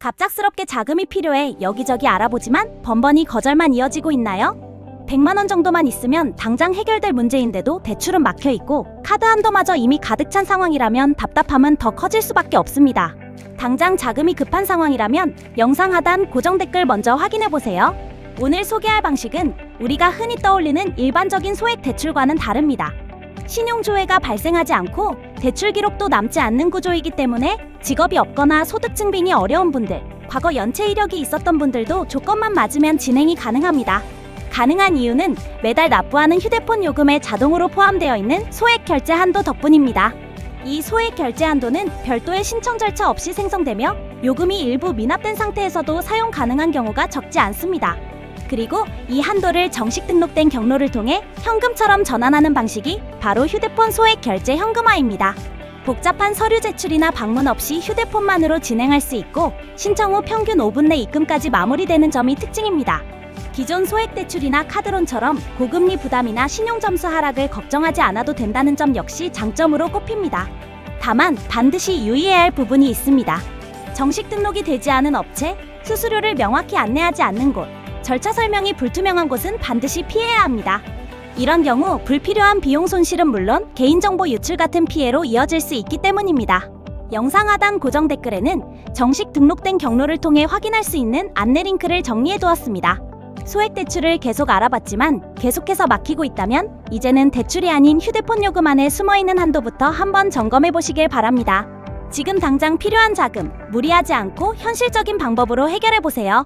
갑작스럽게 자금이 필요해 여기저기 알아보지만 번번이 거절만 이어지고 있나요? 100만 원 정도만 있으면 당장 해결될 문제인데도 대출은 막혀 있고 카드 한도마저 이미 가득 찬 상황이라면 답답함은 더 커질 수밖에 없습니다. 당장 자금이 급한 상황이라면 영상 하단 고정 댓글 먼저 확인해 보세요. 오늘 소개할 방식은 우리가 흔히 떠올리는 일반적인 소액 대출과는 다릅니다. 신용조회가 발생하지 않고 대출 기록도 남지 않는 구조이기 때문에 직업이 없거나 소득 증빙이 어려운 분들, 과거 연체 이력이 있었던 분들도 조건만 맞으면 진행이 가능합니다. 가능한 이유는 매달 납부하는 휴대폰 요금에 자동으로 포함되어 있는 소액 결제 한도 덕분입니다. 이 소액 결제 한도는 별도의 신청 절차 없이 생성되며 요금이 일부 미납된 상태에서도 사용 가능한 경우가 적지 않습니다. 그리고 이 한도를 정식 등록된 경로를 통해 현금처럼 전환하는 방식이 바로 휴대폰 소액 결제 현금화입니다. 복잡한 서류 제출이나 방문 없이 휴대폰만으로 진행할 수 있고 신청 후 평균 5분 내 입금까지 마무리되는 점이 특징입니다. 기존 소액 대출이나 카드론처럼 고금리 부담이나 신용 점수 하락을 걱정하지 않아도 된다는 점 역시 장점으로 꼽힙니다. 다만 반드시 유의해야 할 부분이 있습니다. 정식 등록이 되지 않은 업체, 수수료를 명확히 안내하지 않는 곳, 절차 설명이 불투명한 곳은 반드시 피해야 합니다. 이런 경우 불필요한 비용 손실은 물론 개인정보 유출 같은 피해로 이어질 수 있기 때문입니다. 영상 하단 고정 댓글에는 정식 등록된 경로를 통해 확인할 수 있는 안내 링크를 정리해 두었습니다. 소액 대출을 계속 알아봤지만 계속해서 막히고 있다면 이제는 대출이 아닌 휴대폰 요금 안에 숨어 있는 한도부터 한번 점검해 보시길 바랍니다. 지금 당장 필요한 자금, 무리하지 않고 현실적인 방법으로 해결해 보세요.